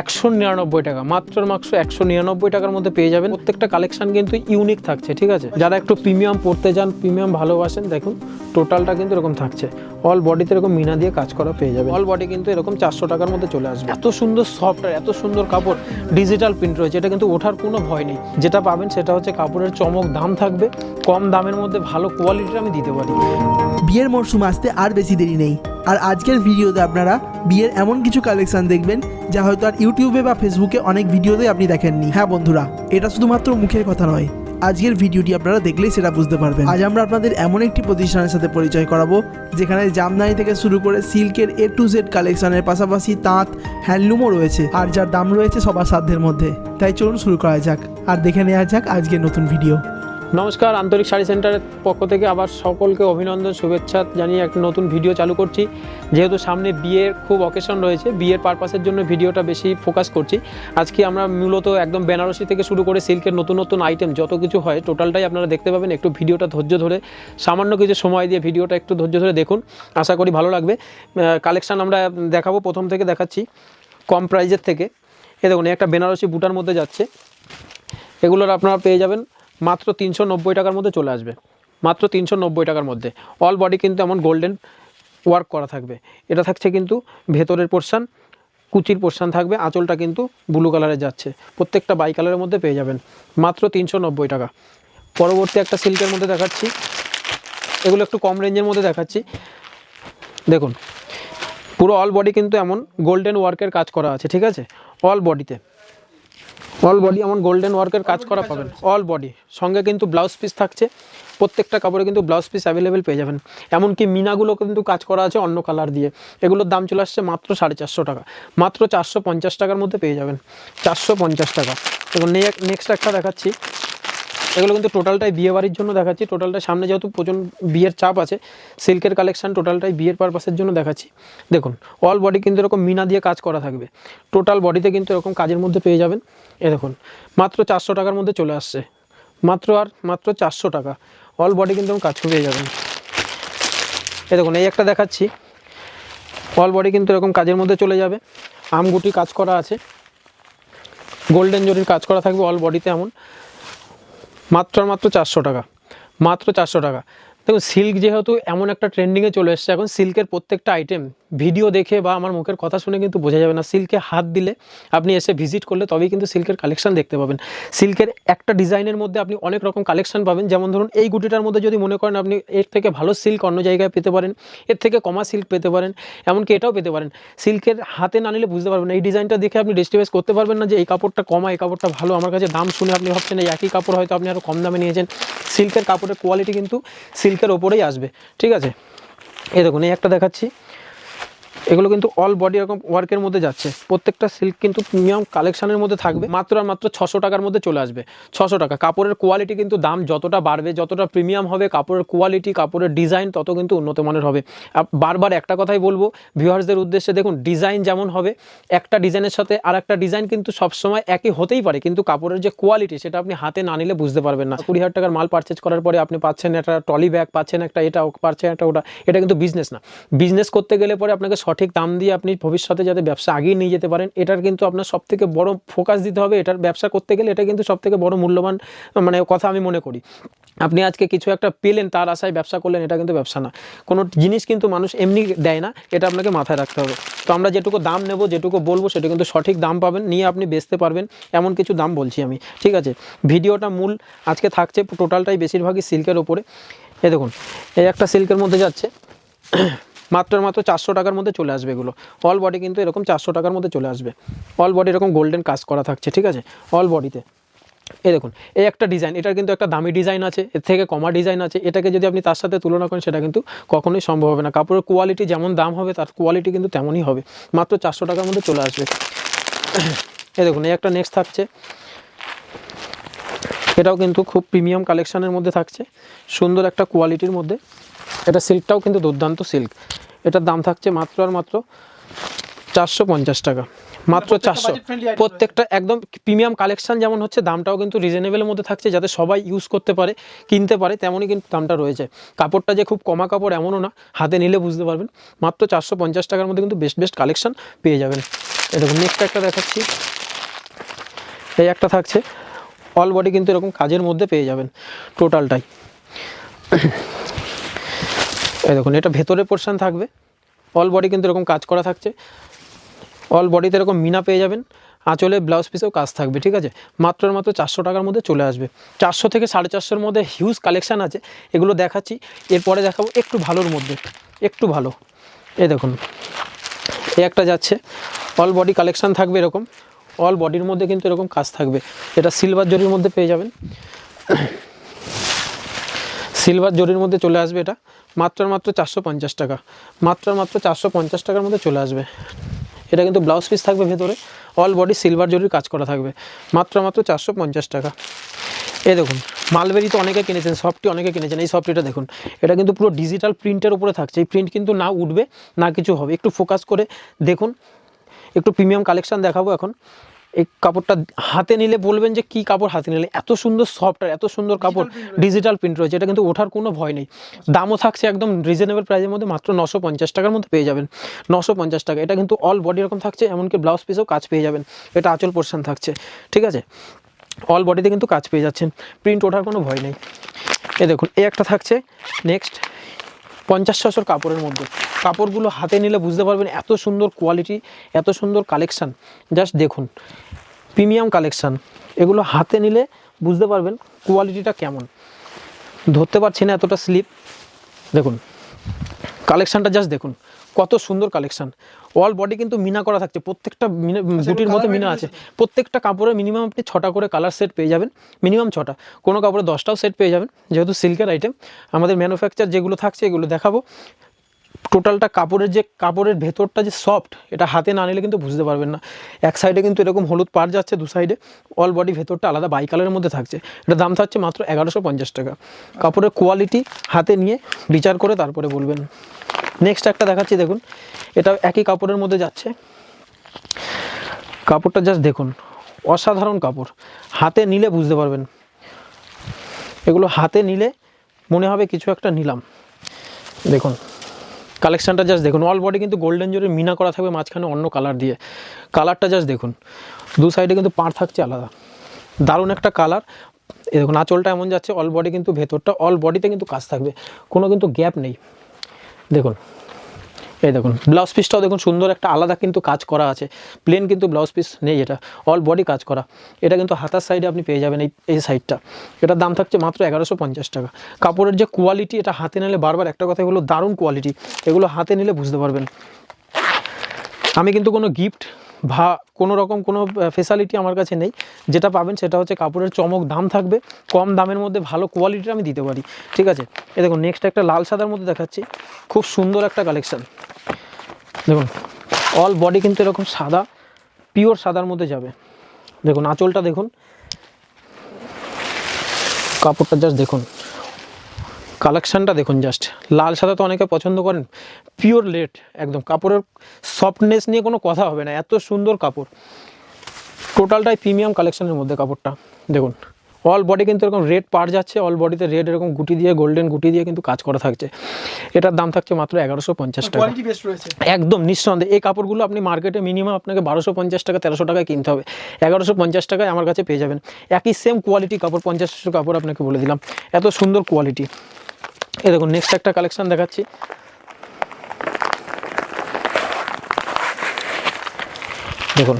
একশো নিরানব্বই টাকা। মাত্র মাত্র একশো নিরানব্বই টাকার মধ্যে পেয়ে যাবেন। প্রত্যেকটা কালেকশন কিন্তু ইউনিক থাকছে, ঠিক আছে? যারা একটু প্রিমিয়াম পড়তে যান প্রিমিয়াম ভালোবাসেন, দেখুন টোটালটা কিন্তু এরকম থাকছে। অল বডিতে এরকম মিনা দিয়ে কাজ করা পেয়ে যাবে অল বডি কিন্তু এরকম চারশো টাকার মধ্যে চলে আসবে। এত সুন্দর সফট আর এত সুন্দর কাপড় ডিজিটাল প্রিন্ট রয়েছে এটা কিন্তু ওঠার কোনো ভয় নেই। যেটা পাবেন সেটা হচ্ছে কাপড়ের চমক দাম থাকবে কম দামের মধ্যে ভালো কোয়ালিটির আমি দিতে পারি। বিয়ের মরশুম আসতে আর বেশি দেরি নেই। আর আজকের ভিডিওতে আপনারা বিয়ের এমন কিছু কালেকশন দেখবেন যা হয়তো আর ইউটিউবে বা ফেসবুকে অনেক ভিডিওতে আপনি দেখেননি। হ্যাঁ বন্ধুরা এটা শুধুমাত্র মুখের কথা নয়। আজকের ভিডিওটি আপনারা দেখলেই সেটা বুঝতে পারবেন। আজ আমরা আপনাদের এমন একটি প্রতিষ্ঠানের সাথে পরিচয় করাবো, যেখানে জামদানি থেকে শুরু করে সিল্কের এ টু জেড কালেকশনের পাশাপাশি তাঁত, হ্যান্ডলুমও রয়েছে আর যার দাম রয়েছে সবার সাধ্যের মধ্যে। তাই চলুন শুরু করা যাক আর দেখে নেওয়া যাক আজকের নতুন ভিডিও। নমস্কার, আন্তরিক শাড়ি সেন্টারের পক্ষ থেকে আবার সকলকে অভিনন্দন, শুভেচ্ছা জানিয়ে একটা নতুন ভিডিও চালু করছি। যেহেতু সামনে বিয়ের খুব অকেশন রয়েছে, বিয়ের পারপাসের জন্য ভিডিওটা বেশি ফোকাস করছি। আজকে আমরা মূলত একদম বেনারসি থেকে শুরু করে সিল্কের নতুন নতুন আইটেম যত কিছু হয় টোটালটাই আপনারা দেখতে পাবেন। একটু ভিডিওটা ধৈর্য ধরে, সামান্য কিছু সময় দিয়ে ভিডিওটা একটু ধৈর্য ধরে দেখুন। আশা করি ভালো লাগবে। কালেকশান আমরা দেখাবো, প্রথম থেকে দেখাচ্ছি। কম প্রাইজের থেকে। এ দেখুন, একটা বেনারসি বুটার মধ্যে যাচ্ছে। এগুলোর আপনারা পেয়ে যাবেন মাত্র তিনশো নব্বই টাকার মধ্যে চলে আসবে। মাত্র তিনশো নব্বই টাকার মধ্যে। অল বডি কিন্তু এমন গোল্ডেন ওয়ার্ক করা থাকবে। এটা থাকছে কিন্তু ভেতরের পোর্শান কুচির পোর্শান থাকবে। আঁচলটা কিন্তু ব্লু কালারে যাচ্ছে। প্রত্যেকটা বাই কালারের মধ্যে পেয়ে যাবেন। মাত্র তিনশো নব্বই টাকা। পরবর্তী একটা সিল্কের মধ্যে দেখাচ্ছি। এগুলো একটু কম রেঞ্জের মধ্যে দেখাচ্ছি। দেখুন, পুরো অল বডি কিন্তু এমন গোল্ডেন ওয়ার্কের কাজ করা আছে, ঠিক আছে? অল বডিতে অল বডি এমন গোল্ডেন ওয়ার্কের কাজ করা পাবেন। অল বডি সঙ্গে কিন্তু ব্লাউজ পিস থাকছে। প্রত্যেকটা কাপড়ে কিন্তু ব্লাউজ পিস অ্যাভেলেবেল পেয়ে যাবেন। এমনকি মিনাগুলো কিন্তু কাজ করা আছে অন্য কালার দিয়ে। এগুলোর দাম চলে আসছে মাত্র সাড়ে চারশো টাকা। মাত্র চারশো পঞ্চাশ টাকার মধ্যে পেয়ে যাবেন। চারশো পঞ্চাশ টাকা। এবং নেক্সট একটা দেখাচ্ছি। এগুলো কিন্তু টোটালটাই বিয়ে বাড়ির জন্য দেখাচ্ছি। টোটালটা সামনে যেহেতু প্রচুর বিয়ের চাপ আছে সিল্কের কালেকশান টোটালটাই বিয়ের পারপাসের জন্য দেখাচ্ছি। দেখুন অল বডি কিন্তু এরকম মিনা দিয়ে কাজ করা থাকবে। টোটাল বডিতে কিন্তু এরকম কাজের মধ্যে পেয়ে যাবেন। এ দেখুন, মাত্র চারশো টাকার মধ্যে চলে আসছে। মাত্র আর, মাত্র চারশো টাকা। অল বডি কিন্তু কাজ পেয়ে যাবেন। এ দেখুন, এই একটা দেখাচ্ছি। অল বডি কিন্তু এরকম কাজের মধ্যে চলে যাবে। আমগুটি কাজ করা আছে। গোল্ডেন জরির কাজ করা থাকবে অল বডিতে এমন। মাত্র মাত্র চারশো টাকা। মাত্র চারশো টাকা। দেখুন সিল্ক যেহেতু এমন একটা ট্রেন্ডিংয়ে চলে এসছে, এখন সিল্কের প্রত্যেকটা আইটেম ভিডিও দেখে বা আমার মুখের কথা শুনে কিন্তু বোঝা যাবে না। সিল্কে হাত দিলে আপনি এসে ভিজিট করলে তবেই কিন্তু সিল্কের কালেকশন দেখতে পাবেন। সিল্কের একটা ডিজাইনের মধ্যে আপনি অনেক রকম কালেকশন পাবেন। যেমন ধরুন, এই গুটিটার মধ্যে যদি মনে করেন আপনি এর থেকে ভালো সিল্ক অন্য জায়গায় পেতে পারেন, এর থেকে কমা সিল্ক পেতে পারেন, এমনকি এটাও পেতে পারেন। সিল্কের হাতে না নিলে বুঝতে পারবেন। এই ডিজাইনটা দেখে আপনি ডিস্ট্রিবিউস করতে পারবেন না যে এই কাপড়টা কমা, এই কাপড়টা ভালো। আমার কাছে দাম শুনে আপনি ভাবছেন, এই একই কাপড় হয়তো আপনি আরও কম দামে নিয়েছেন। সিল্কের কাপড়ের কোয়ালিটি কিন্তু সিল্কের ওপরেই আসবে ঠিক আছে? এই দেখুন এই একটা দেখাচ্ছি। এগুলো কিন্তু অল বডি এরকম ওয়ার্কের মধ্যে যাচ্ছে। প্রত্যেকটা সিল্ক কিন্তু প্রিমিয়াম কালেকশনের মধ্যে থাকবে। মাত্র আর মাত্র ছশো টাকার মধ্যে চলে আসবে। ছশো টাকা। কাপড়ের কোয়ালিটি কিন্তু দাম যতটা বাড়বে, যতটা প্রিমিয়াম হবে, কাপড়ের কোয়ালিটি কাপড়ের ডিজাইন তত কিন্তু উন্নত মানের হবে। বারবার একটা কথাই বলব ভিউয়ার্সদের উদ্দেশ্যে দেখুন ডিজাইন যেমন হবে, একটা ডিজাইনের সাথে আর একটা ডিজাইন কিন্তু সবসময় একই হতেই পারে। কিন্তু কাপড়ের যে কোয়ালিটি সেটা আপনি হাতে না নিলে বুঝতে পারবেন না। কুড়ি হাজার টাকার মাল পারচেজ করার পরে আপনি পাচ্ছেন একটা ট্রলি ব্যাগ পাচ্ছেন একটা এটা পাচ্ছেন একটা ওটা। এটা কিন্তু বিজনেস না। বিজনেস করতে গেলে পরে আপনাকে সঠিক দাম দিয়ে আপনি ভবিষ্যতে যাতে ব্যবসা আগিয়ে নিয়ে যেতে পারেন, এটার কিন্তু আপনার সব থেকে বড় ফোকাস দিতে হবে। এটার ব্যবসা করতে গেলে এটা কিন্তু সব থেকে বড় মূল্যবান মানে কথা আমি মনে করি। আপনি আজকে কিছু একটা পেলেন, তার আশায় ব্যবসা করলেন, এটা কিন্তু ব্যবসা না। কোনো জিনিস কিন্তু মানুষ এমনি দেয় না, এটা আপনাকে মাথায় রাখতে হবে। তো আমরা যেটুকু দাম নেব, যেটুকু বলব, সেটা কিন্তু সঠিক দাম পাবেন, নিয়ে আপনি বেচতে পারবেন, এমন কিছু দাম বলছি আমি। ঠিক আছে? ভিডিওটা মূল আজকে থাকছে টোটালটাই বেশিরভাগই সিল্কের ওপরে এ দেখুন, এই একটা সিল্কের মধ্যে যাচ্ছে। মাত্র মাত্র চারশো টাকার মধ্যে চলে আসবে এগুলো। অল বডি কিন্তু এরকম চারশো টাকার মধ্যে চলে আসবে। অল বডি এরকম গোল্ডেন কাজ করা থাকছে, ঠিক আছে? অল বডিতে এই দেখুন, এই একটা ডিজাইন এটার কিন্তু একটা দামি ডিজাইন আছে, এর থেকে কমা ডিজাইন আছে, এটাকে যদি আপনি তার সাথে তুলনা করেন, সেটা কিন্তু কখনোই সম্ভব হবে না। কাপড়ের কোয়ালিটি যেমন দাম হবে, তার কোয়ালিটি কিন্তু তেমনই হবে। মাত্র চারশো টাকার মধ্যে চলে আসবে। এই দেখুন, এই একটা নেক্সট থাকছে। এটাও কিন্তু খুব প্রিমিয়াম কালেকশনের মধ্যে থাকছে। সুন্দর একটা কোয়ালিটির মধ্যে। এটা সিল্কটাও কিন্তু দুর্দান্ত সিল্ক এটার দাম থাকছে মাত্র আর মাত্র চারশো পঞ্চাশ টাকা। মাত্র চারশো। প্রত্যেকটা একদম প্রিমিয়াম কালেকশন যেমন হচ্ছে দামটাও কিন্তু রিজনেবলের মধ্যে থাকছে যাতে সবাই ইউজ করতে পারে কিনতে পারে তেমনই কিন্তু দামটা রয়েছে। কাপড়টা যে খুব কমা কাপড় এমনও না হাতে নিলে বুঝতে পারবেন। মাত্র চারশো পঞ্চাশ টাকার মধ্যে কিন্তু বেস্ট বেস্ট কালেকশন পেয়ে যাবেন। দেখুন নেক্সট একটা দেখাচ্ছি। এই একটা থাকছে অল বডি কিন্তু এরকম কাজের মধ্যে পেয়ে যাবেন টোটালটাই এই দেখুন, এটা ভেতরে পোর্শন থাকবে। অল বডি কিন্তু এরকম কাজ করা থাকছে। অল বডিতে এরকম মিনা পেয়ে যাবেন। আঁচলে ব্লাউজ পিসেও কাজ থাকবে, ঠিক আছে? মাত্র মাত্র চারশো টাকার মধ্যে চলে আসবে। চারশো থেকে সাড়ে চারশোর মধ্যে হিউজ কালেকশান আছে। এগুলো দেখাচ্ছি। এরপরে দেখাবো একটু ভালোর মধ্যে। একটু ভালো। এই দেখুন। এই একটা যাচ্ছে। অল বডি কালেকশান থাকবে এরকম। অল বডির মধ্যে কিন্তু এরকম কাজ থাকবে। এটা সিলভার জরির মধ্যে পেয়ে যাবেন। সিলভার জরির মধ্যে চলে আসবে এটা। মাত্র আর মাত্র চারশো পঞ্চাশ টাকা। মাত্র আর মাত্র চারশো পঞ্চাশ টাকার মধ্যে চলে আসবে। এটা কিন্তু ব্লাউজ পিস থাকবে ভেতরে। অল বডি সিলভার জরির কাজ করা থাকবে। মাত্র মাত্র চারশো পঞ্চাশ টাকা। এই দেখুন, মালবেরি তো অনেকে কিনেছেন, সফটটি অনেকে কিনেছেন। এই সফটটিটা দেখুন, এটা কিন্তু পুরো ডিজিটাল প্রিন্টের উপরে থাকছে। এই প্রিন্ট কিন্তু না উঠবে, না কিছু হবে। একটু ফোকাস করে দেখুন। একটু প্রিমিয়াম কালেকশান দেখাবো এখন। এই কাপড়টা হাতে নিলে বলবেন যে কি কাপড় হাতে নিলে এত সুন্দর সফট আর এত সুন্দর কাপড় ডিজিটাল প্রিন্ট রয়েছে। এটা কিন্তু ওঠার কোনো ভয় নেই। দামও থাকছে একদম রিজনেবল প্রাইসের মধ্যে মাত্র নশো পঞ্চাশ টাকার মধ্যে পেয়ে যাবেন। নশো পঞ্চাশ টাকা। এটা কিন্তু অল বডি এরকম থাকছে এমনকি ব্লাউজ পিসেও কাজ পেয়ে যাবেন। এটা আঁচল পোর্শন থাকছে। ঠিক আছে? অল বডিতে কিন্তু কাজ পেয়ে যাচ্ছেন। প্রিন্ট ওঠার কোনো ভয় নেই। এ দেখুন এই একটা থাকছে। নেক্সট পঞ্চাশ ছশোর কাপড়ের মধ্যে। কাপড়গুলো হাতে নিলে বুঝতে পারবেন এত সুন্দর কোয়ালিটি এত সুন্দর কালেকশান জাস্ট দেখুন প্রিমিয়াম কালেকশান এগুলো হাতে নিলে বুঝতে পারবেন কোয়ালিটিটা কেমন। ধরতে পারছি না এতটা স্লিপ দেখুন কালেকশানটা জাস্ট দেখুন। কত সুন্দর কালেকশন অল বডি কিন্তু মিনা করা থাকছে। প্রত্যেকটা মিনা গুটির মধ্যে মিনা আছে। প্রত্যেকটা কাপড়ে মিনিমাম আপনি ছটা করে কালার সেট পেয়ে যাবেন। মিনিমাম ছটা। কোনো কাপড়ে দশটাও সেট পেয়ে যাবেন। যেহেতু সিল্কের আইটেম আমাদের ম্যানুফ্যাকচার যেগুলো থাকছে এগুলো দেখাবো। টোটালটা কাপড়ের যে, কাপড়ের ভেতরটা যে সফট এটা হাতে না নিলে কিন্তু বুঝতে পারবেন না। এক সাইডে কিন্তু এরকম হলুদ পার যাচ্ছে, দু সাইডে অল বডি ভেতরটা আলাদা বাই কালারের মধ্যে থাকছে। এটা দাম থাকছে মাত্র এগারোশো পঞ্চাশ টাকা। কাপড়ের কোয়ালিটি হাতে নিয়ে বিচার করে তারপরে বলবেন। নেক্সট একটা দেখাচ্ছি, দেখুন। এটা একই কাপড়ের মধ্যে যাচ্ছে। কাপড়টা জাস্ট দেখুন, অসাধারণ কাপড়। হাতে নিলে বুঝতে পারবেন। এগুলো হাতে নিলে মনে হবে কিছু একটা নিলাম। দেখুন কালেকশানটা জাস্ট দেখুন অল বডি কিন্তু গোল্ডেন জোরে মিনা করা থাকবে, মাঝখানে অন্য কালার দিয়ে। কালারটা জাস্ট দেখুন, দু সাইডে কিন্তু পার থাকছে আলাদা। দারুণ একটা কালার এই দেখুন, আঁচলটা এমন যাচ্ছে অল বডি কিন্তু ভেতরটা অল বডিতে কিন্তু কাজ থাকবে, কোনো কিন্তু গ্যাপ নেই। দেখুন এই দেখুন ব্লাউজ পিসটাও দেখুন, সুন্দর একটা আলাদা কিন্তু কাজ করা আছে। প্লেন কিন্তু ব্লাউজ পিস নেই এটা অল বডি কাজ করা। এটা কিন্তু হাতার সাইডে আপনি পেয়ে যাবেন এই এই সাইডটা এটার দাম থাকছে মাত্র এগারোশো পঞ্চাশ টাকা। কাপড়ের যে কোয়ালিটি এটা হাতে নিলে বারবার একটা কথা এগুলো দারুণ কোয়ালিটি এগুলো হাতে নিলে বুঝতে পারবেন। আমি কিন্তু কোনো গিফট ভা কোনো রকম কোনো ফেসিলিটি আমার কাছে নেই। যেটা পাবেন সেটা হচ্ছে কাপড়ের চমক, দাম থাকবে। কম দামের মধ্যে ভালো কোয়ালিটির আমি দিতে পারি। ঠিক আছে? এ দেখুন নেক্সট একটা লাল সাদার মধ্যে দেখাচ্ছি। খুব সুন্দর একটা কালেকশান দেখুন অল বডি কিন্তু এরকম সাদা পিওর সাদার মধ্যে যাবে। দেখুন, আঁচলটা দেখুন। কাপড়টা জাস্ট দেখুন। কালেকশানটা দেখুন জাস্ট লাল সাদা তো অনেকে পছন্দ করেন পিওর লেট একদম। কাপড়ের সফটনেস নিয়ে কোনো কথা হবে না, এত সুন্দর কাপড়। টোটালটাই প্রিমিয়াম কালেকশানের মধ্যে কাপড়টা। দেখুন। অল বডি কিন্তু এরকম রেড পার যাচ্ছে অল বডিতে রেড এরকম গুটি দিয়ে গোল্ডেন গুটি দিয়ে কিন্তু কাজ করা থাকছে। এটার দাম থাকছে মাত্র এগারোশো পঞ্চাশ টাকা। কোয়ালিটি একদম নিঃসন্দেহে। এই কাপড়গুলো আপনি মার্কেটে মিনিমাম আপনাকে বারোশো পঞ্চাশ টাকা তেরোশো টাকায় কিনতে হবে। এগারোশো পঞ্চাশ টাকায় আমার কাছে পেয়ে যাবেন। একই সেম কোয়ালিটি কাপড় পঞ্চাশশো কাপড় আপনাকে বলে দিলাম। এত সুন্দর কোয়ালিটি এই দেখুন নেক্সট একটা কালেকশান দেখাচ্ছি। দেখুন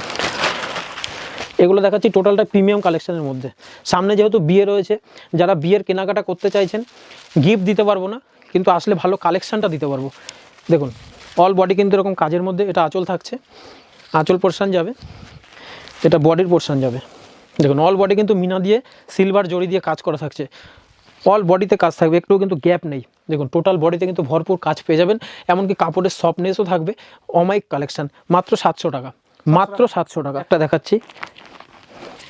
এগুলো দেখাচ্ছি টোটালটা প্রিমিয়াম কালেকশনের মধ্যে। সামনে যেহেতু বিয়ে রয়েছে, যারা বিয়ের কেনাকাটা করতে চাইছেন গিফট দিতে পারব না, কিন্তু আসলে ভালো কালেকশানটা দিতে পারব। দেখুন অল বডি কিন্তু এরকম কাজের মধ্যে এটা আঁচল থাকছে। আঁচল পোর্শন যাবে, এটা বডির পোর্শন যাবে। দেখুন অল বডি কিন্তু মিনা দিয়ে সিলভার জড়ি দিয়ে কাজ করা থাকছে। অল বডিতে কাজ থাকবে একটু কিন্তু গ্যাপ নেই। দেখুন টোটাল বডিতে কিন্তু ভরপুর কাজ পেয়ে যাবেন, এমনকি কাপড়ের সফটনেসও থাকবে। অমাইক কালেকশান, মাত্র সাতশো টাকা, মাত্র সাতশো টাকা। একটা দেখাচ্ছি।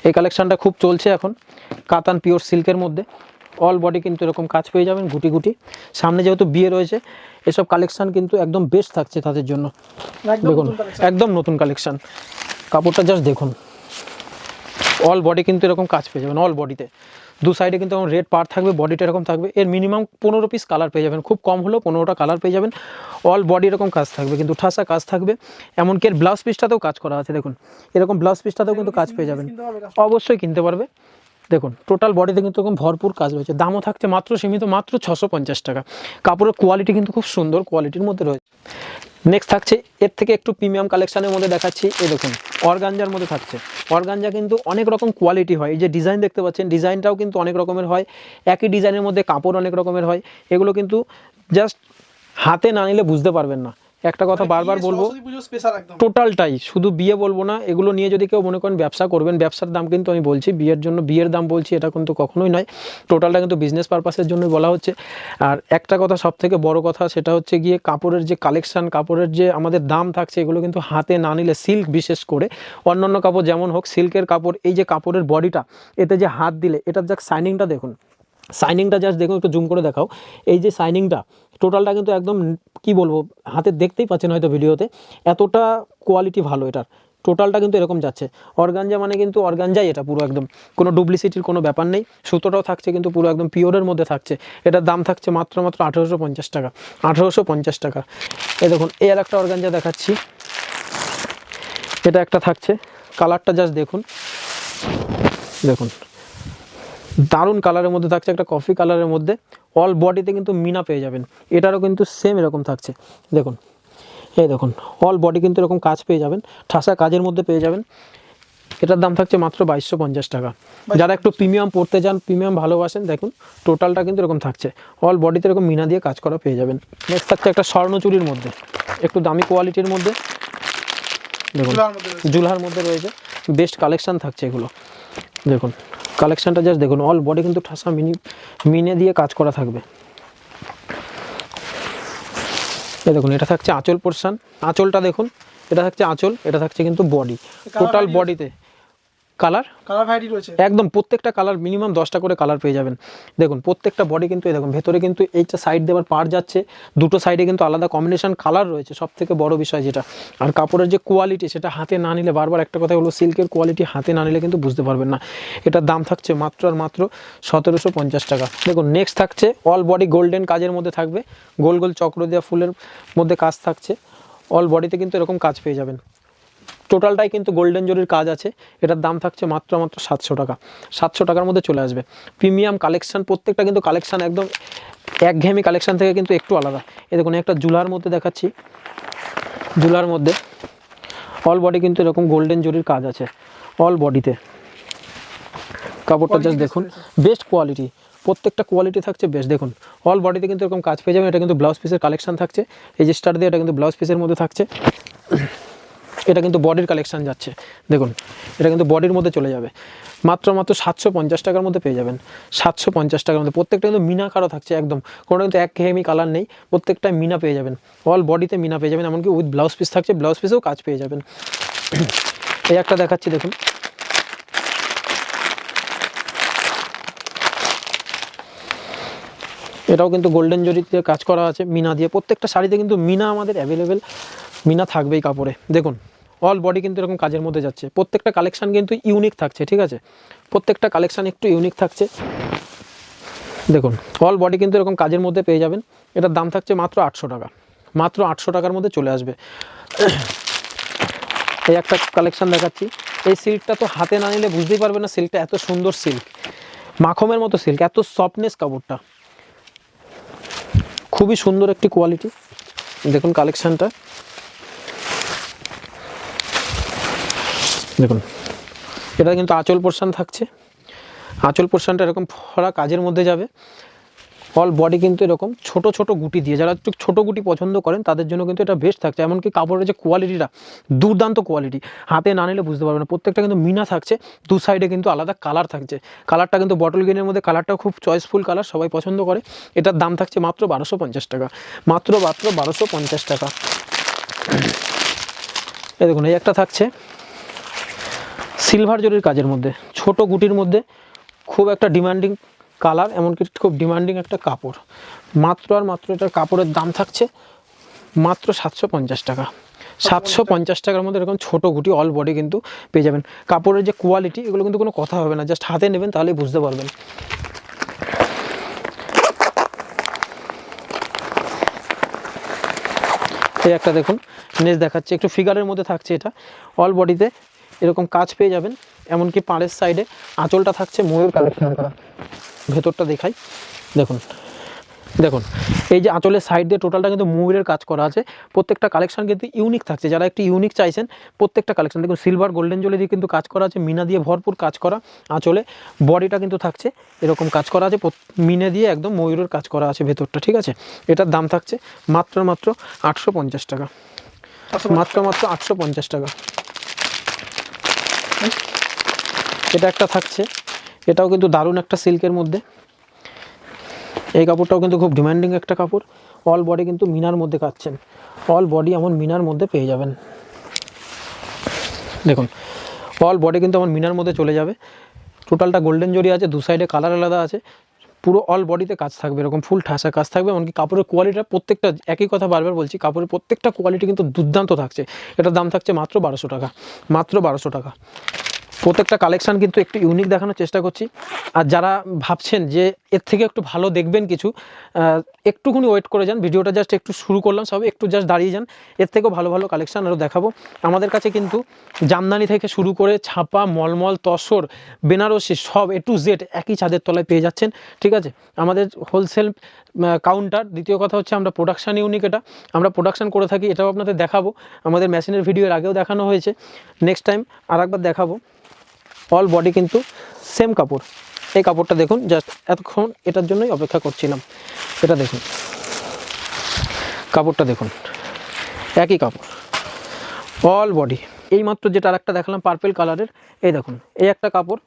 এই কালেকশানটা খুব চলছে এখন কাতান পিওর সিল্কের মধ্যে। অল বডি কিন্তু এরকম কাজ পেয়ে যাবেন গুটি গুটি। সামনে যেহেতু বিয়ে রয়েছে এসব কালেকশান কিন্তু একদম বেস্ট থাকছে তাদের জন্য। দেখুন একদম নতুন কালেকশান কাপড়টা জাস্ট দেখুন। অল বডি কিন্তু এরকম কাজ পেয়ে যাবেন অল বডিতে দু সাইডে কিন্তু এখন রেড পার থাকবে বডিটা এরকম থাকবে। এর মিনিমাম পনেরো পিস কালার পেয়ে যাবেন। খুব কম হলেও পনেরোটা কালার পেয়ে যাবেন। অল বডি এরকম কাজ থাকবে কিন্তু ঠাসা কাজ থাকবে। এমনকি এর ব্লাউজ পিসটাতেও কাজ করা আছে দেখুন। এরকম ব্লাউজ পিসটাতেও কিন্তু কাজ পেয়ে যাবেন। অবশ্যই কিনতে পারবে। দেখুন টোটাল বডিতে কিন্তু এরকম ভরপুর কাজ রয়েছে। দামও থাকছে মাত্র সীমিত মাত্র ছশো পঞ্চাশ টাকা। কাপড়ের কোয়ালিটি কিন্তু খুব সুন্দর কোয়ালিটির মধ্যে রয়েছে। নেক্সট থাকছে, এর থেকে একটু প্রিমিয়াম কালেকশানের মধ্যে দেখাচ্ছি। এই দেখুন, অর্গানজার মধ্যে থাকছে। অর্গানজা কিন্তু অনেক রকম কোয়ালিটি হয়। এই যে ডিজাইন দেখতে পাচ্ছেন ডিজাইনটাও কিন্তু অনেক রকমের হয়। একই ডিজাইনের মধ্যে কাপড় অনেক রকমের হয়। এগুলো কিন্তু জাস্ট হাতে না নিলে বুঝতে পারবেন না। একটা কথা বারবার বলব টোটালটাই শুধু বিয়ে বলব না এগুলো নিয়ে যদি কেউ মনে করেন ব্যবসা করবেন ব্যবসার দাম কিন্তু আমি বলছি বিয়ের জন্য বিয়ের দাম বলছি এটা কিন্তু কখনোই নয়। টোটালটা কিন্তু বিজনেস পারপাসের জন্যই বলা হচ্ছে। আর একটা কথা সব থেকে বড় কথা সেটা হচ্ছে গিয়ে কাপড়ের যে কালেকশান কাপড়ের যে আমাদের দাম থাকছে এগুলো কিন্তু হাতে না নিলে সিল্ক বিশেষ করে অন্যান্য কাপড় যেমন হোক সিল্কের কাপড় এই যে কাপড়ের বডিটা এতে যে হাত দিলে এটার যাক শাইনিংটা দেখুন। শাইনিংটা জাস্ট দেখুন একটু জুম করে দেখাও। এই যে শাইনিংটা টোটালটা কিন্তু একদম কি বলব, হাতে দেখতেই পাচ্ছেন হয়তো ভিডিওতে, এতটা কোয়ালিটি ভালো এটার। টোটালটা কিন্তু এরকম যাচ্ছে। অর্গানজা মানে কিন্তু অর্গানজাই এটা পুরো একদম। কোনো ডুপ্লিসিটির কোনো ব্যাপার নেই। সুতোটাও থাকছে কিন্তু পুরো একদম পিওরের মধ্যে থাকছে। এটার দাম থাকছে মাত্র মাত্র আঠেরোশো পঞ্চাশ টাকা। আঠেরোশো পঞ্চাশ টাকা। এ দেখুন, এই আর একটা অর্গানজা দেখাচ্ছি। এটা একটা থাকছে। কালারটা জাস্ট দেখুন। দেখুন। দারুণ কালারের মধ্যে থাকছে একটা কফি কালারের মধ্যে। অল বডিতে কিন্তু মিনা পেয়ে যাবেন। এটারও কিন্তু সেম এরকম থাকছে। দেখুন এই দেখুন অল বডি কিন্তু এরকম কাজ পেয়ে যাবেন। ঠাসা কাজের মধ্যে পেয়ে যাবেন। এটার দাম থাকছে মাত্র বাইশশো পঞ্চাশ টাকা। যারা একটু প্রিমিয়াম পড়তে চান প্রিমিয়াম ভালোবাসেন দেখুন টোটালটা কিন্তু এরকম থাকছে। অল বডিতে এরকম মিনা দিয়ে কাজ করা পেয়ে যাবেন। নেক্সট থাকছে একটা স্বর্ণচুরির মধ্যে। একটু দামি কোয়ালিটির মধ্যে। দেখুন জুলহার মধ্যে রয়েছে। বেস্ট কালেকশান থাকছে এগুলো। দেখুন কালেকশনটা জাস্ট দেখুন অল বডি কিন্তু ঠাসা মিনি মিনে দিয়ে কাজ করা থাকবে। এ দেখুন এটা থাকছে আঁচল পোর্শান আঁচলটা দেখুন এটা থাকছে আঁচল এটা থাকছে কিন্তু বডি টোটাল বডিতে কালার কালার ভ্যারাইটি রয়েছে। একদম প্রত্যেকটা কালার মিনিমাম দশটা করে কালার পেয়ে যাবেন। দেখুন প্রত্যেকটা বডি কিন্তু এই দেখুন ভেতরে কিন্তু এইটা সাইড দেওয়ার পার যাচ্ছে দুটো সাইডে কিন্তু আলাদা কম্বিনেশন কালার রয়েছে সব থেকে বড় বিষয় যেটা। আর কাপড়ের যে কোয়ালিটি সেটা হাতে না নিলে বারবার একটা কথা হলো সিল্কের কোয়ালিটি হাতে না নিলে কিন্তু বুঝতে পারবেন না। এটার দাম থাকছে মাত্র আর মাত্র সতেরোশো পঞ্চাশ টাকা। দেখুন নেক্সট থাকছে অল বডি গোল্ডেন কাজের মধ্যে থাকবে। গোল গোল চক্র দেওয়া ফুলের মধ্যে কাজ থাকছে। অল বডিতে কিন্তু এরকম কাজ পেয়ে যাবেন। টোটালটাই কিন্তু গোল্ডেন জরির কাজ আছে। এটার দাম থাকছে মাত্র মাত্র সাতশো টাকা। সাতশো টাকার মধ্যে চলে আসবে। প্রিমিয়াম কালেকশান প্রত্যেকটা কিন্তু কালেকশান একদম একঘেয়েমি কালেকশান থেকে কিন্তু একটু আলাদা। এ দেখুন একটা জুলার মধ্যে দেখাচ্ছি। জুলার মধ্যে অল বডি কিন্তু এরকম গোল্ডেন জরির কাজ আছে। অল বডিতে কাপড়টা জাস্ট দেখুন। বেস্ট কোয়ালিটি প্রত্যেকটা কোয়ালিটি থাকছে বেস্ট দেখুন অল বডিতে কিন্তু এরকম কাজ পেয়ে যাবেন। এটা কিন্তু ব্লাউজ পিসের কালেকশান থাকছে। এই যে স্টার দিয়ে এটা কিন্তু ব্লাউজ পিসের মধ্যে থাকছে। এটা কিন্তু বডির কালেকশান যাচ্ছে। দেখুন, এটা কিন্তু বডির মধ্যে চলে যাবে। মাত্র মাত্র সাতশো পঞ্চাশ টাকার মধ্যে পেয়ে যাবেন। সাতশো পঞ্চাশ টাকার মধ্যে। প্রত্যেকটা কিন্তু মিনা কারও থাকছে, একদম। কোনো কিন্তু এক হেমি কালার নেই। প্রত্যেকটা মিনা পেয়ে যাবেন। অল বডিতে মিনা পেয়ে যাবেন। এমনকি উইথ ব্লাউজ পিস থাকছে ব্লাউজ পিসেও কাজ পেয়ে যাবেন। এই একটা দেখাচ্ছি, দেখুন। এটাও কিন্তু গোল্ডেন জরিতে কাজ করা আছে, মিনা দিয়ে। প্রত্যেকটা শাড়িতে কিন্তু মিনা আমাদের অ্যাভেলেবেল মিনা থাকবেই কাপড়ে। দেখুন অল বডি কিন্তু এরকম কাজের মধ্যে যাচ্ছে। প্রত্যেকটা কালেকশান কিন্তু ইউনিক থাকছে, ঠিক আছে? প্রত্যেকটা কালেকশান একটু ইউনিক থাকছে। দেখুন অল বডি কিন্তু এরকম কাজের মধ্যে পেয়ে যাবেন। এটার দাম থাকছে মাত্র আটশো টাকা। মাত্র আটশো টাকার মধ্যে চলে আসবে। এই একটা কালেকশান দেখাচ্ছি। এই সিল্কটা তো হাতে না নিলে বুঝতেই পারবে না সিল্কটা এত সুন্দর সিল্ক মাখমের মতো সিল্ক এত সফটনেস কাপড়টা। খুবই সুন্দর একটি কোয়ালিটি দেখুন কালেকশানটা দেখুন এটা কিন্তু আঁচল পোর্শন থাকছে। আঁচল পোর্শনটা এরকম ফরা কাজের মধ্যে যাবে। অল বডি কিন্তু এরকম ছোট ছোট গুটি দিয়ে, যারা একটু ছোটো গুটি পছন্দ করেন, তাদের জন্য কিন্তু এটা বেস্ট থাকছে। এমনকি কাপড়ের যে কোয়ালিটিটা দুর্দান্ত কোয়ালিটি হাতে না নিলে বুঝতে পারবেন না। প্রত্যেকটা কিন্তু মিনা থাকছে, দু সাইডে কিন্তু আলাদা কালার থাকছে। কালারটা কিন্তু বটল গ্রিনের মধ্যে কালারটাও খুব চয়েসফুল কালার সবাই পছন্দ করে। এটার দাম থাকছে মাত্র বারোশো পঞ্চাশ টাকা। মাত্র মাত্র বারোশো পঞ্চাশ টাকা। দেখুন, এই একটা থাকছে। সিলভার জরির কাজের মধ্যে, ছোট গুটির মধ্যে খুব একটা ডিমান্ডিং কালার এমনকি খুব ডিমান্ডিং একটা কাপড়। মাত্র আর মাত্র এটার কাপড়ের দাম থাকছে মাত্র সাতশো পঞ্চাশ টাকা। সাতশো পঞ্চাশ টাকার মধ্যে এরকম ছোটো গুটি অল বডি কিন্তু পেয়ে যাবেন। কাপড়ের যে কোয়ালিটি এগুলো কিন্তু কোনো কথা হবে না জাস্ট হাতে নেবেন তাহলেই বুঝতে পারবেন। এই একটা দেখুন নেস দেখাচ্ছে, একটু ফিগারের মধ্যে থাকছে এটা। অল বডিতে এরকম কাজ পেয়ে যাবেন এমনকি পাড়ের সাইডে আঁচলটা থাকছে ময়ূর কালেকশন করা। ভেতরটা দেখাই। দেখুন দেখুন এই যে আঁচলের সাইড দিয়ে টোটালটা কিন্তু ময়ূরের কাজ করা আছে। প্রত্যেকটা কালেকশন কিন্তু ইউনিক থাকছে। যারা একটু ইউনিক চাইছেন প্রত্যেকটা কালেকশন দেখুন সিলভার গোল্ডেন জলে দিয়ে কিন্তু কাজ করা আছে মিনা দিয়ে ভরপুর কাজ করা আঁচলে। বডিটা কিন্তু থাকছে এরকম কাজ করা আছে মিনে দিয়ে একদম ময়ূরের কাজ করা আছে ভেতরটা ঠিক আছে? এটার দাম থাকছে মাত্র মাত্র আটশো পঞ্চাশ টাকা। মাত্র মাত্র আটশো পঞ্চাশ টাকা। এটা একটা থাকছে। এটাও কিন্তু দারুণ একটা সিল্কের মধ্যে। এই কাপড়টাও কিন্তু খুব ডিমান্ডিং একটা কাপড়। অল বডি কিন্তু মিনার মধ্যে কাটছেন। অল বডি এমন মিনার মধ্যে পেয়ে যাবেন। দেখুন অল বডি কিন্তু আমার মিনার মধ্যে চলে যাবে। টোটালটা গোল্ডেন জরি আছে, দু সাইডে কালার আলাদা আছে। পুরো অল বডিতে কাজ থাকবে, এরকম ফুল ঠাসা কাজ থাকবে, এমনকি কাপড়ের কোয়ালিটিটা প্রত্যেকটা, একই কথা বারবার বলছি, কাপড়ের প্রত্যেকটা কোয়ালিটি কিন্তু দুর্দান্ত থাকছে। এটার দাম থাকছে মাত্র বারোশো টাকা, মাত্র বারোশো টাকা। প্রত্যেকটা কালেকশান কিন্তু একটু ইউনিক দেখানোর চেষ্টা করছি। আর যারা ভাবছেন যে এর থেকে একটু ভালো দেখবেন কিছু একটুখানি ওয়েট করে যান। ভিডিওটা জাস্ট একটু শুরু করলাম, সবে একটু জাস্ট দাঁড়িয়ে যান। এর থেকেও ভালো ভালো কালেকশান আরও দেখাবো। আমাদের কাছে কিন্তু জামদানি থেকে শুরু করে ছাপা, মলমল, তসর, বেনারসি সব এ টু জেড একই ছাদের তলায় পেয়ে যাচ্ছেন। ঠিক আছে? আমাদের হোলসেল কাউন্টার দ্বিতীয় কথা হচ্ছে আমরা প্রোডাকশান ইউনিক এটা। আমরা প্রোডাকশান করে থাকি, এটাও আপনাদের দেখাবো। আমাদের মেশিনের ভিডিও এর আগেও দেখানো হয়েছে। নেক্সট টাইম আর একবার দেখাবো। অল বডি কিন্তু সেম কাপড়। এই কাপড়টা দেখুন জাস্ট এতক্ষণ এটার জন্যই অপেক্ষা করছিলাম। এটা দেখুন। কাপড়টা দেখুন। একই কাপড়। অল বডি এইমাত্র যেটা আরেকটা দেখালাম পার্পেল কালারের এই দেখুন, এই একটা কাপড়।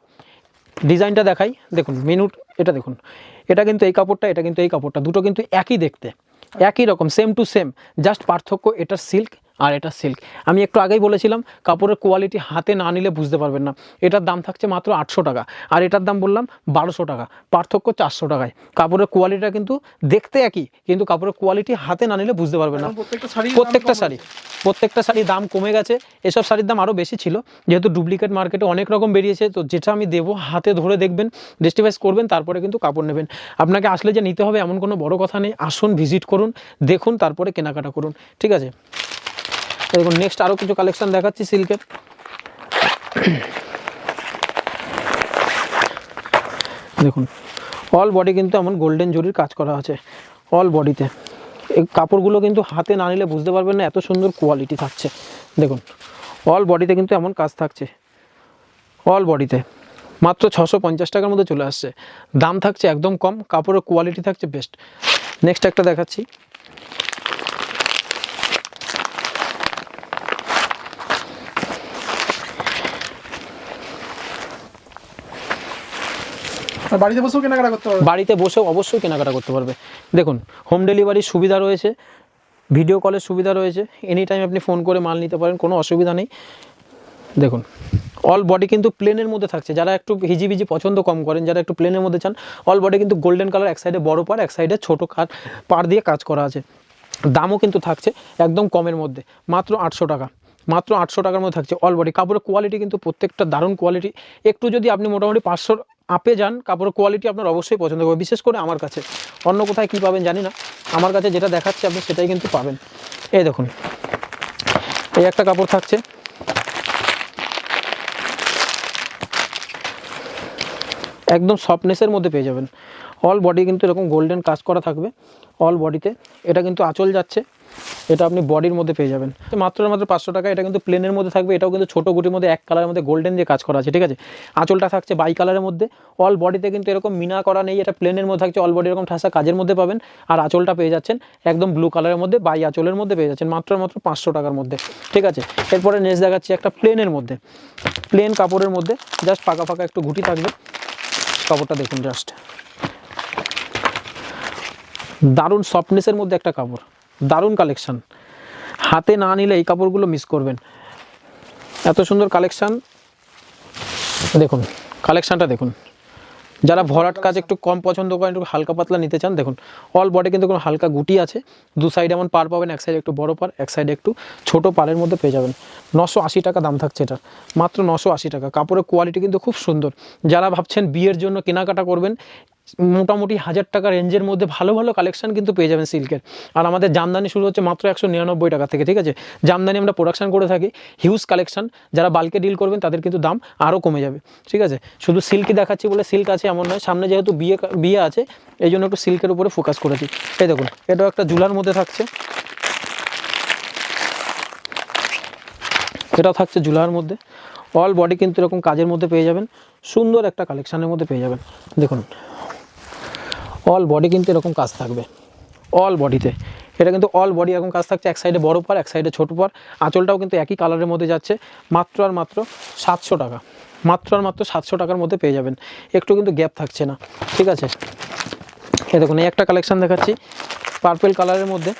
ডিজাইনটা দেখাই। দেখুন মেনুট এটা দেখুন। এটা কিন্তু এই কাপড়টা, এটা কিন্তু এই কাপড়টা। দুটো কিন্তু একই দেখতে। একই রকম সেম টু সেম জাস্ট পার্থক্য এটার সিল্ক আর এটা সিল্ক আমি একটু আগেই বলেছিলাম কাপড়ের কোয়ালিটি হাতে না নিলে বুঝতে পারবেন না। এটার দাম থাকছে মাত্র আটশো টাকা। আর এটার দাম বললাম বারোশো টাকা। পার্থক্য চারশো টাকায়। কাপড়ের কোয়ালিটিটা কিন্তু দেখতে একই কিন্তু কাপড়ের কোয়ালিটি হাতে না নিলে বুঝতে পারবেন না। প্রত্যেকটা শাড়ি প্রত্যেকটা শাড়ি প্রত্যেকটা শাড়ির দাম কমে গেছে। এসব শাড়ির দাম আরও বেশি ছিল। যেহেতু ডুপ্লিকেট মার্কেটে অনেক রকম বেরিয়েছে তো যেটা আমি দেবো হাতে ধরে দেখবেন ডিস্টিভাইস করবেন তারপরে কিন্তু কাপড় নেবেন। আপনাকে আসলে যে নিতে হবে এমন কোনো বড় কথা নেই। আসুন ভিজিট করুন দেখুন তারপরে কেনাকাটা করুন। ঠিক আছে? দেখুন নেক্সট আরও কিছু কালেকশান দেখাচ্ছি সিল্কের দেখুন অল বডি কিন্তু এমন গোল্ডেন জরির কাজ করা আছে অল বডিতে এই কাপড়গুলো কিন্তু হাতে না নিলে বুঝতে পারবেন না, এত সুন্দর কোয়ালিটি থাকছে। দেখুন অল বডিতে কিন্তু এমন কাজ থাকছে। অল বডিতে মাত্র ছশো পঞ্চাশ টাকার মধ্যে চলে আসছে। দাম থাকছে একদম কম, কাপড়ের কোয়ালিটি থাকছে বেস্ট নেক্সট একটা দেখাচ্ছি। বাড়িতে বসেও কেনাকাটা করতে পারবে? বাড়িতে বসেও অবশ্যই কেনাকাটা করতে পারবে। দেখুন হোম ডেলিভারির সুবিধা রয়েছে ভিডিও কলের সুবিধা রয়েছে এনি টাইম আপনি ফোন করে মাল নিতে পারেন, কোনো অসুবিধা নেই। দেখুন অল বডি কিন্তু প্লেনের মধ্যে থাকছে। যারা একটু হিজিবিজি পছন্দ কম করেন, যারা একটু প্লেনের মধ্যে চান অল বডি কিন্তু গোল্ডেন কালার এক সাইডে বড় পার এক সাইডে ছোটো কাঠ পার দিয়ে কাজ করা আছে। দামও কিন্তু থাকছে একদম কমের মধ্যে, মাত্র আটশো টাকা। মাত্র আটশো টাকার মধ্যে থাকছে অল বডি কাপড়ের কোয়ালিটি কিন্তু প্রত্যেকটা দারুণ কোয়ালিটি একটু যদি আপনি মোটামুটি পাঁচশোর আপে যান, কাপড়ের কোয়ালিটি আপনার অবশ্যই পছন্দ করবে বিশেষ করে আমার কাছে। অন্য কোথায় কী পাবেন জানি না, আমার কাছে যেটা দেখাচ্ছে আপনি সেটাই কিন্তু পাবেন। এই দেখুন, এই একটা কাপড় থাকছে। একদম সফটনেসের মধ্যে পেয়ে যাবেন। অল বডি কিন্তু এরকম গোল্ডেন কাজ করা থাকবে। অল বডিতে এটা কিন্তু আঁচল যাচ্ছে। এটা আপনি বডির মধ্যে পেয়ে যাবেন। মাত্র মাত্র পাঁচশো টাকা, এটা কিন্তু প্লেনের মধ্যে থাকবে, এটাও কিন্তু ছোটো গুটির মধ্যে, এক কালারের মধ্যে গোল্ডেন দিয়ে কাজ করা আছে, ঠিক আছে? আঁচলটা থাকছে বাই কালারের মধ্যে অল বডিতে কিন্তু এরকম মিনা করা নেই, এটা প্লেনের মধ্যে থাকছে অল বডি এরকম ঠাসা কাজের মধ্যে পাবেন। আর আঁচলটা পেয়ে যাচ্ছেন একদম ব্লু কালারের মধ্যে বাই আঁচলের মধ্যে পেয়ে যাচ্ছেন মাত্র মাত্র পাঁচশো টাকার মধ্যে, ঠিক আছে? এরপরে নেক্সট দেখাচ্ছি একটা প্লেনের মধ্যে প্লেন কাপড়ের মধ্যে জাস্ট ফাঁকা ফাঁকা একটু গুটি থাকবে। কাপড়টা দেখুন জাস্ট দারুণ সফটনেসের মধ্যে একটা কাপড়। দারুণ কালেকশান হাতে না নিলে এই কাপড়গুলো মিস করবেন। এত সুন্দর কালেকশন দেখুন কালেকশানটা দেখুন। যারা ভরাট কাজ একটু কম পছন্দ করেন, একটু হালকা পাতলা নিতে চান, দেখুন অল বডি কিন্তু কোনো হালকা গুটি আছে। দু সাইডে এমন পার পাবেন, এক সাইডে একটু বড় পার, এক সাইডে একটু ছোট পারের মধ্যে পেয়ে যাবেন। নশো আশি টাকা দাম থাকছে এটা। মাত্র নশো আশি টাকা। কাপড়ের কোয়ালিটি কিন্তু খুব সুন্দর। যারা ভাবছেন বিয়ের জন্য কেনাকাটা করবেন মোটামুটি হাজার টাকা রেঞ্জের মধ্যে ভালো ভালো কালেকশন কিন্তু পেয়ে যাবেন সিল্কের। আর আমাদের জামদানি শুরু হচ্ছে মাত্র একশো নিরানব্বই টাকা থেকে, ঠিক আছে? জামদানি আমরা প্রোডাকশন করে থাকি হিউজ কালেকশন যারা বাল্কে ডিল করবেন তাদের কিন্তু দাম আরও কমে যাবে, ঠিক আছে? শুধু সিল্কই দেখাচ্ছি বলে সিল্ক আছে এমন নয়, সামনে যেহেতু বিয়ে বিয়ে আছে, এই জন্য একটু সিল্কের উপরে ফোকাস করেছি। এই দেখুন, এটাও একটা জুলার মধ্যে থাকছে। এটাও থাকছে জুলার মধ্যে। অল বডি কিন্তু এরকম কাজের মধ্যে পেয়ে যাবেন, সুন্দর একটা কালেকশানের মধ্যে পেয়ে যাবেন। দেখুন অল বডি কিন্তু এরকম কাজ থাকবে। অল বডিতে এটা কিন্তু অল বডি এরকম কাজ থাকছে, এক সাইডে বড় পার এক সাইডে ছোট পার আঁচলটাও কিন্তু একই কালারের মধ্যে যাচ্ছে, মাত্র আর মাত্র সাতশো টাকা। মাত্র আর মাত্র সাতশো টাকার মধ্যে পেয়ে যাবেন। একটু কিন্তু গ্যাপ থাকছে না, ঠিক আছে? এই দেখুন, এই একটা কালেকশান দেখাচ্ছি পার্পেল কালারের মধ্যে।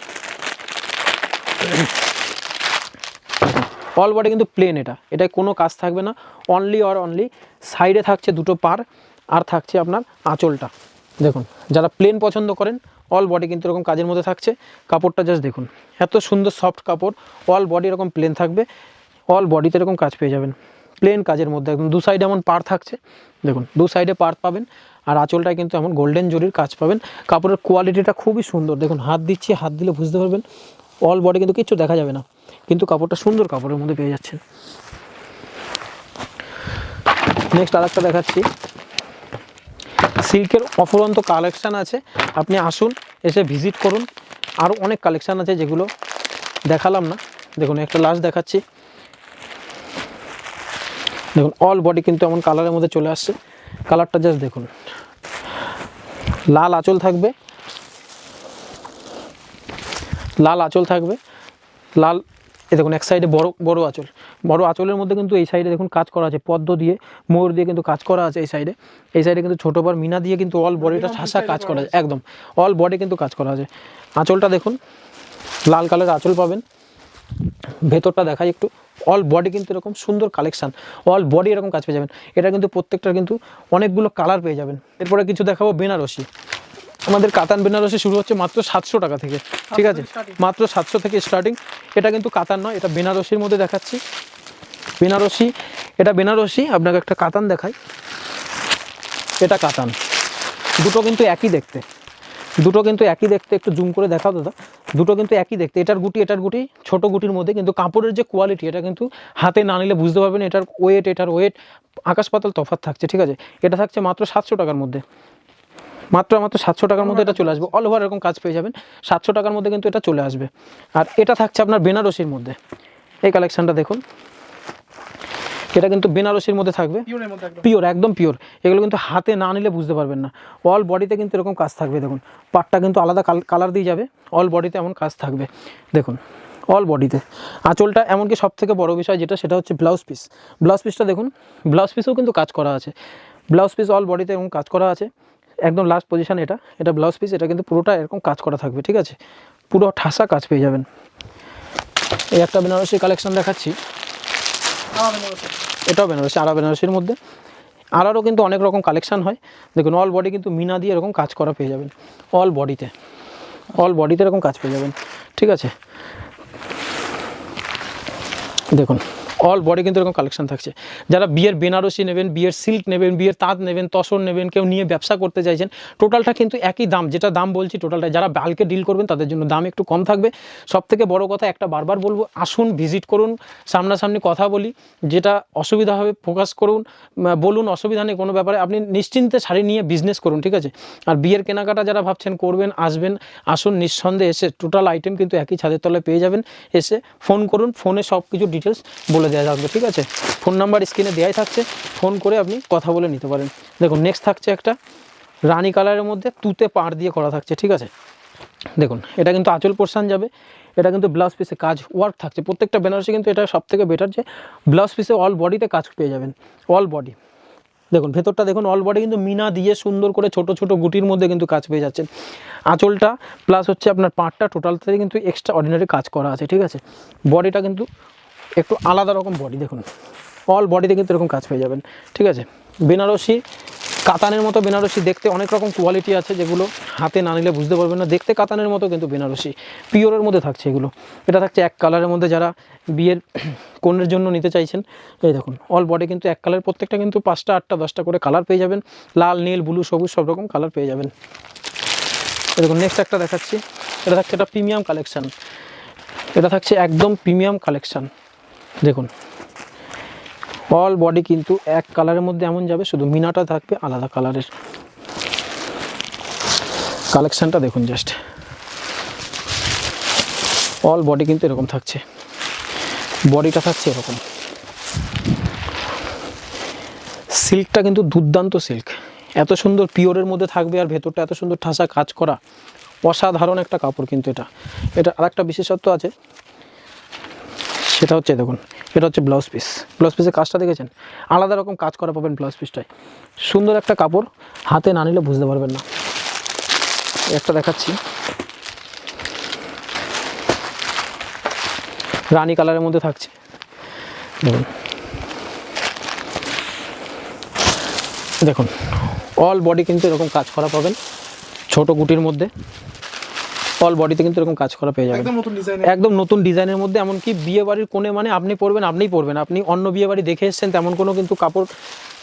অল বডি কিন্তু প্লেন এটা। এটায় কোনো কাজ থাকবে না। অনলি অর অনলি সাইডে থাকছে দুটো পার, আর থাকছে আপনার আঁচলটা। দেখুন, যারা প্লেন পছন্দ করেন অল বডি কিন্তু এরকম কাজের মধ্যে থাকছে। কাপড়টা জাস্ট দেখুন, এত সুন্দর সফট কাপড় অল বডি এরকম প্লেন থাকবে অল বডিতে এরকম কাজ পেয়ে যাবেন। প্লেন কাজের মধ্যে একদম, দু সাইডে এমন পার থাকছে, দেখুন, দু সাইডে পার পাবেন, আর আঁচলটায় কিন্তু এমন গোল্ডেন জরির কাজ পাবেন। কাপড়ের কোয়ালিটিটা খুবই সুন্দর, দেখুন, হাত দিচ্ছি, হাত দিলে বুঝতে পারবেন অল বডি কিন্তু কিচ্ছু দেখা যাবে না, কিন্তু কাপড়টা সুন্দর কাপড়ের মধ্যে পেয়ে যাচ্ছেন। নেক্সট আরেকটা দেখাচ্ছি। সিল্কের অফুরন্ত কালেকশান আছে। আপনি আসুন, এসে ভিজিট করুন। আরও অনেক কালেকশান আছে যেগুলো দেখালাম না। দেখুন, একটা লাস্ট দেখাচ্ছি। দেখুন অল বডি কিন্তু এমন কালারের মধ্যে চলে আসছে। কালারটা জাস্ট দেখুন। লাল আঁচল থাকবে। লাল আঁচল থাকবে। লাল এ দেখুন, এক সাইডে বড় বড় আঁচল। বড় আঁচলের মধ্যে কিন্তু এই সাইডে দেখুন কাজ করা আছে, পদ্ম দিয়ে, মোর দিয়ে কিন্তু কাজ করা আছে এই সাইডে এই সাইডে কিন্তু ছোটো বার মিনা দিয়ে কিন্তু অল বডিটা ঠাসা কাজ করা আছে, একদম। অল বডি কিন্তু কাজ করা আছে। আঁচলটা দেখুন, লাল কালার আঁচল পাবেন। ভেতরটা দেখাই একটু। অল বডি কিন্তু এরকম সুন্দর কালেকশান অল বডি এরকম কাজ পেয়ে যাবেন। এটা কিন্তু প্রত্যেকটার কিন্তু অনেকগুলো কালার পেয়ে যাবেন। এরপরে কিছু দেখাবো বেনারসি। আমাদের কাতান বেনারসি শুরু হচ্ছে মাত্র সাতশো টাকা থেকে ঠিক আছে? মাত্র সাতশো থেকে স্টার্টিং এটা কিন্তু কাতান নয় এটা বেনারসির মধ্যে দেখাচ্ছি। বেনারসি এটা বেনারসি আপনাকে একটা কাতান দেখাই। এটা কাতান। দুটো কিন্তু একই দেখতে। দুটো কিন্তু একই দেখতে একটু জুম করে দেখাও দাদা। দুটো কিন্তু একই দেখতে। এটার গুটি এটার গুটি ছোট গুটির মধ্যে কিন্তু কাপড়ের যে কোয়ালিটি এটা কিন্তু হাতে না নিলে বুঝতে পারবেন এটার ওয়েট এটার ওয়েট আকাশ পাতাল তফাৎ থাকছে ঠিক আছে? এটা থাকছে মাত্র সাতশো টাকার মধ্যে। মাত্র মাত্র সাতশো টাকার মধ্যে এটা চলে আসবে। অল ওভার এরকম কাজ পেয়ে যাবেন। সাতশো টাকার মধ্যে কিন্তু এটা চলে আসবে। আর এটা থাকছে আপনার বেনারসির মধ্যে। এই কালেকশানটা দেখুন। এটা কিন্তু বেনারসির মধ্যে থাকবে। পিওর একদম। পিওর এগুলো কিন্তু হাতে না নিলে বুঝতে পারবেন না। অল বডিতে কিন্তু এরকম কাজ থাকবে দেখুন। পাটটা কিন্তু আলাদা কালার দিয়ে যাবে। অল বডিতে এমন কাজ থাকবে। দেখুন অল বডিতে আঁচলটা এমনকি সব থেকে বড় বিষয় যেটা সেটা হচ্ছে ব্লাউজ পিস ব্লাউজ পিসটা দেখুন ব্লাউজ পিসেও কিন্তু কাজ করা আছে। ব্লাউজ পিস অল বডিতে এরকম কাজ করা আছে। একদম লাস্ট পজিশান এটা। এটা ব্লাউজ পিস এটা কিন্তু পুরোটা এরকম কাজ করা থাকবে ঠিক আছে? পুরো ঠাসা কাজ পেয়ে যাবেন। এই একটা বেনারসি কালেকশন দেখাচ্ছি। এটাও বেনারসি আরা বেনারসির মধ্যে। আরারও কিন্তু অনেক রকম কালেকশান হয়। দেখুন অল বডি কিন্তু মিনা দিয়ে এরকম কাজ করা পেয়ে যাবেন। অল বডিতে অল বডিতে এরকম কাজ পেয়ে যাবেন। ঠিক আছে? দেখুন অল বডি কিন্তু এরকম কালেকশন থাকছে। যারা বিয়ের বেনারসি নেবেন, বিয়ের সিল্ক নেবেন, বিয়ের তাঁত নেবেন তসর নেবেন, কেউ নিয়ে ব্যবসা করতে চাইছেন টোটালটা কিন্তু একই দাম, যেটা দাম বলছি টোটালটা যারা বাল্কে ডিল করবেন, তাদের জন্য দাম একটু কম থাকবে। সব থেকে বড় কথা একটা বারবার বলব, আসুন ভিজিট করুন, সামনাসামনি কথা বলি, যেটা অসুবিধা হবে ফোকাস করুন বলুন, অসুবিধা নেই, কোনো ব্যাপারে, আপনি নিশ্চিন্তে শাড়ি নিয়ে বিজনেস করুন, ঠিক আছে? আর বিয়ের কেনাকাটা যারা ভাবছেন, করবেন, আসবেন, আসুন, নিঃসন্দেহে এসে টোটাল আইটেম কিন্তু একই ছাদের তলায় পেয়ে যাবেন, এসে ফোন করুন ফোনে সব কিছু ডিটেলস বলে দেওয়া থাকবে ঠিক আছে? ফোন নাম্বার স্ক্রিনে দেওয়াই থাকছে, ফোন করে আপনি কথা বলে নিতে পারেন। দেখুন নেক্সট থাকছে একটা রানী কালারের মধ্যে তুতে পাড় দিয়ে করা থাকছে, ঠিক আছে? দেখুন, এটা কিন্তু আঁচল পোর্শন যাবে, এটা কিন্তু ব্লাউজ পিসে কাজ ওয়ার্ক থাকছে। প্রত্যেকটা বেনারসি কিন্তু এটা সব থেকে বেটার যে ব্লাউজ পিসে অল বডিতে কাজ পেয়ে যাবেন অল বডি দেখুন, ভেতরটা দেখুন অল বডি কিন্তু মিনা দিয়ে সুন্দর করে ছোট ছোট গুটির মধ্যে কিন্তু কাজ পেয়ে যাচ্ছেন আঁচলটা প্লাস হচ্ছে আপনার পাটটা টোটালতে কিন্তু এক্সট্রা অর্ডিনারি কাজ করা আছে, ঠিক আছে? বডিটা কিন্তু একটু আলাদা রকম বডি দেখুন। অল বডিতে কিন্তু এরকম কাজ পেয়ে যাবেন। ঠিক আছে? বেনারসি, কাতানের মতো বেনারসি দেখতে অনেক রকম কোয়ালিটি আছে যেগুলো হাতে না নিলে বুঝতে পারবেন না। দেখতে কাতানের মতো কিন্তু বেনারসি। পিওরের মধ্যে থাকছে এগুলো। এটা থাকছে এক কালারের মধ্যে যারা বিয়ের কনের জন্য নিতে চাইছেন। এই দেখুন অল বডি কিন্তু এক কালার প্রত্যেকটা কিন্তু পাঁচটা, আটটা, দশটা করে কালার পেয়ে যাবেন। লাল, নীল ব্লু সবুজ, সব রকম কালার পেয়ে যাবেন। এই দেখুন নেক্সট একটা দেখাচ্ছি। এটা থাকছে একটা প্রিমিয়াম কালেকশান এটা থাকছে একদম প্রিমিয়াম কালেকশান দেখুন অল বডি কিন্তু এক কালারের মধ্যে এমন যাবে, শুধু মিনাটা থাকবে আলাদা কালারের কালেকশানটা দেখুন জাস্ট অল বডি কিন্তু এরকম থাকছে। বডিটা থাকছে এরকম। সিল্কটা কিন্তু দুর্দান্ত সিল্ক এত সুন্দর পিওরের মধ্যে থাকবে আর ভেতরটা এত সুন্দর ঠাসা কাজ করা। অসাধারণ একটা কাপড় কিন্তু এটা। এটা আরেকটা বিশেষত্ব আছে সেটা হচ্ছে, দেখুন, এটা হচ্ছে ব্লাউজ পিস ব্লাউজ পিসের কাজটা দেখেছেন? আলাদা রকম কাজ করা পাবেন ব্লাউজ পিসটায় সুন্দর একটা কাপড়, হাতে না নিলে বুঝতে পারবেন না। একটা দেখাচ্ছি। রানী কালারের মধ্যে থাকছে। দেখুন। দেখুন অল বডি কিন্তু এরকম কাজ করা পাবেন, ছোট গুটির মধ্যে। অল বডিতে কিন্তু এরকম কাজ করা পেয়ে যাবেন। একদম নতুন ডিজাইন একদম নতুন ডিজাইনের মধ্যে এমনকি বিয়ে বাড়ির কোণে মানে আপনি পরবেন আপনিই পরবেন। আপনি অন্য বিয়ে বাড়ি দেখে এসছেন তেমন কোনো কিন্তু কাপড়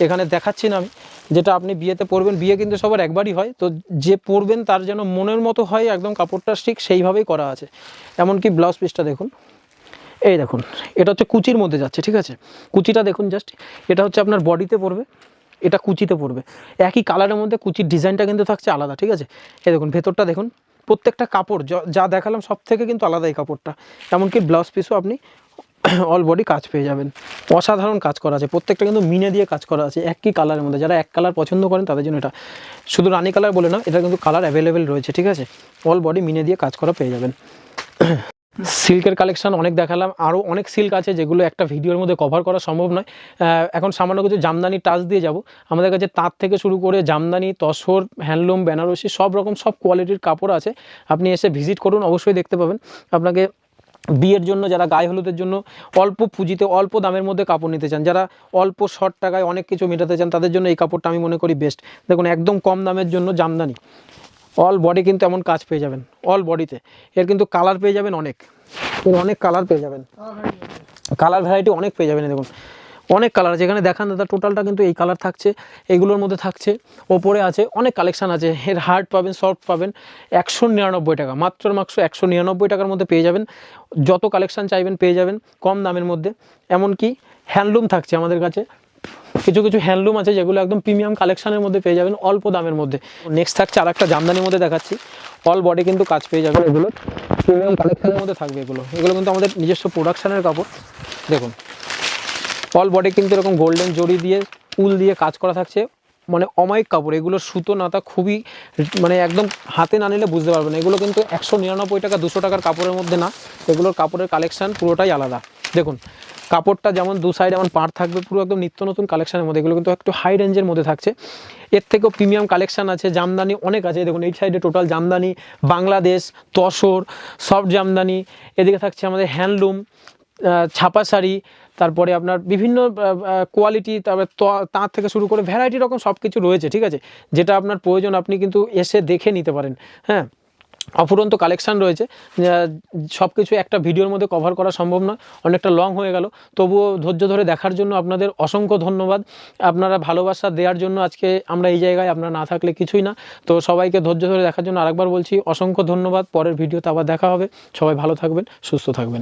এখানে দেখাচ্ছি না আমি। যেটা আপনি বিয়েতে পরবেন বিয়ে কিন্তু সবার একবারই হয়। তো যে পরবেন তার যেন মনের মতো হয় একদম কাপড়টা ঠিক সেইভাবেই করা আছে। এমনকি ব্লাউজ পিসটা দেখুন। এই দেখুন এটা হচ্ছে কুচির মধ্যে যাচ্ছে ঠিক আছে? কুচিটা দেখুন জাস্ট এটা হচ্ছে আপনার বডিতে পড়বে এটা কুচিতে পড়বে একই কালারের মধ্যে কুচির ডিজাইনটা কিন্তু থাকছে আলাদা ঠিক আছে? এই দেখুন ভেতরটা দেখুন। প্রত্যেকটা কাপড়, য- দেখালাম সব থেকে কিন্তু আলাদা এই কাপড়টা। এমনকি ব্লাউজ পিসও আপনি অল বডি কাজ পেয়ে যাবেন। অসাধারণ কাজ করা আছে। প্রত্যেকটা কিন্তু মিনে দিয়ে কাজ করা আছে, একই কালারের মধ্যে। যারা এক কালার পছন্দ করেন তাদের জন্য এটা। শুধু রানি কালার বলে না এটা কিন্তু কালার অ্যাভেলেবেল রয়েছে, ঠিক আছে? অল বডি মিনে দিয়ে কাজ করা পেয়ে যাবেন। সিল্কের কালেকশন অনেক দেখালাম। আরও অনেক সিল্ক আছে যেগুলো একটা ভিডিওর মধ্যে কভার করা সম্ভব নয়। এখন সামান্য কিছু জামদানি টাচ দিয়ে যাব। আমাদের কাছে তাঁত থেকে শুরু করে জামদানি, তসর হ্যান্ডলুম বেনারসি সব রকম সব কোয়ালিটির কাপড় আছে। আপনি এসে ভিজিট করুন, অবশ্যই দেখতে পাবেন। আপনাকে বিয়ের জন্য যারা গায়ে হলুদের জন্য অল্প পুঁজিতে অল্প দামের মধ্যে কাপড় নিতে চান, যারা অল্প শর্ট টাকায় অনেক কিছু মেটাতে চান, তাদের জন্য এই কাপড়টা আমি মনে করি বেস্ট দেখুন, একদম কম দামের জন্য জামদানি। অল বডি কিন্তু এমন কাজ পেয়ে যাবেন। অল বডিতে এর কিন্তু কালার পেয়ে যাবেন অনেক। এর অনেক কালার পেয়ে যাবেন। কালার ভ্যারাইটি অনেক পেয়ে যাবেন দেখুন। অনেক কালার এখানে দেখান দাদা টোটালটা কিন্তু এই কালার থাকছে। এগুলোর মধ্যে থাকছে। ওপরে আছে অনেক কালেকশান আছে। এর হার্ড পাবেন সফট পাবেন। একশো নিরানব্বই টাকা। মাত্র মাত্র একশো নিরানব্বই টাকার মধ্যে পেয়ে যাবেন। যত কালেকশন চাইবেন পেয়ে যাবেন কম দামের মধ্যে। এমনকি হ্যান্ডলুম থাকছে আমাদের কাছে। কিছু কিছু হ্যান্ডলুম আছে যেগুলো একদম প্রিমিয়াম কালেকশনের মধ্যে পেয়ে যাবেন, অল্প দামের মধ্যে। নেক্সট থাকছে আর একটা জামদানির মধ্যে দেখাচ্ছি। অল বডি কিন্তু কাজ পেয়ে যাবেন এগুলো। প্রিমিয়াম কালেকশনের মধ্যে থাকবে এগুলো। এগুলো কিন্তু আমাদের নিজস্ব প্রোডাকশনের কাপড়। দেখুন অল বডি কিন্তু এরকম গোল্ডেন জড়ি দিয়ে, উল দিয়ে কাজ করা থাকছে। মানে অমায়িক কাপড়। এগুলো সুতো, নাতা খুবই মানে একদম হাতে না নিলে বুঝতে পারবেন এগুলো কিন্তু একশো নিরানব্বই টাকা, দুশো টাকার কাপড়ের মধ্যে না। এগুলোর কাপড়ের কালেকশান পুরোটাই আলাদা। দেখুন, কাপড়টা যেমন দু সাইড এমন পার থাকবে, পুরো একদম নিত্য নতুন কালেকশনের মধ্যে, এগুলো কিন্তু একটু হাই রেঞ্জের মধ্যে থাকছে। এর থেকেও প্রিমিয়াম কালেকশান আছে, জামদানি অনেক আছে, দেখুন এই সাইডে টোটাল জামদানি, বাংলাদেশ, তসর সফট জামদানি। এদিকে থাকছে আমাদের হ্যান্ডলুম ছাপা শাড়ি, তারপরে আপনার বিভিন্ন কোয়ালিটি তারপরে তাঁত থেকে শুরু করে ভ্যারাইটি রকম সব কিছু রয়েছে, ঠিক আছে? যেটা আপনার প্রয়োজন, আপনি কিন্তু এসে দেখে নিতে পারেন হ্যাঁ? অফুরন্ত কালেকশান রয়েছে। সব কিছু একটা ভিডিওর মধ্যে কভার করা সম্ভব নয়। অনেকটা লং হয়ে গেল। তবুও ধৈর্য ধরে দেখার জন্য আপনাদের অসংখ্য ধন্যবাদ। আপনারা ভালোবাসা দেওয়ার জন্য আজকে আমরা এই জায়গায়, আপনারা না থাকলে কিছুই না। তো সবাইকে ধৈর্য ধরে দেখার জন্য আরেকবার বলছি, অসংখ্য ধন্যবাদ। পরের ভিডিওতে আবার দেখা হবে। সবাই ভালো থাকবেন, সুস্থ থাকবেন।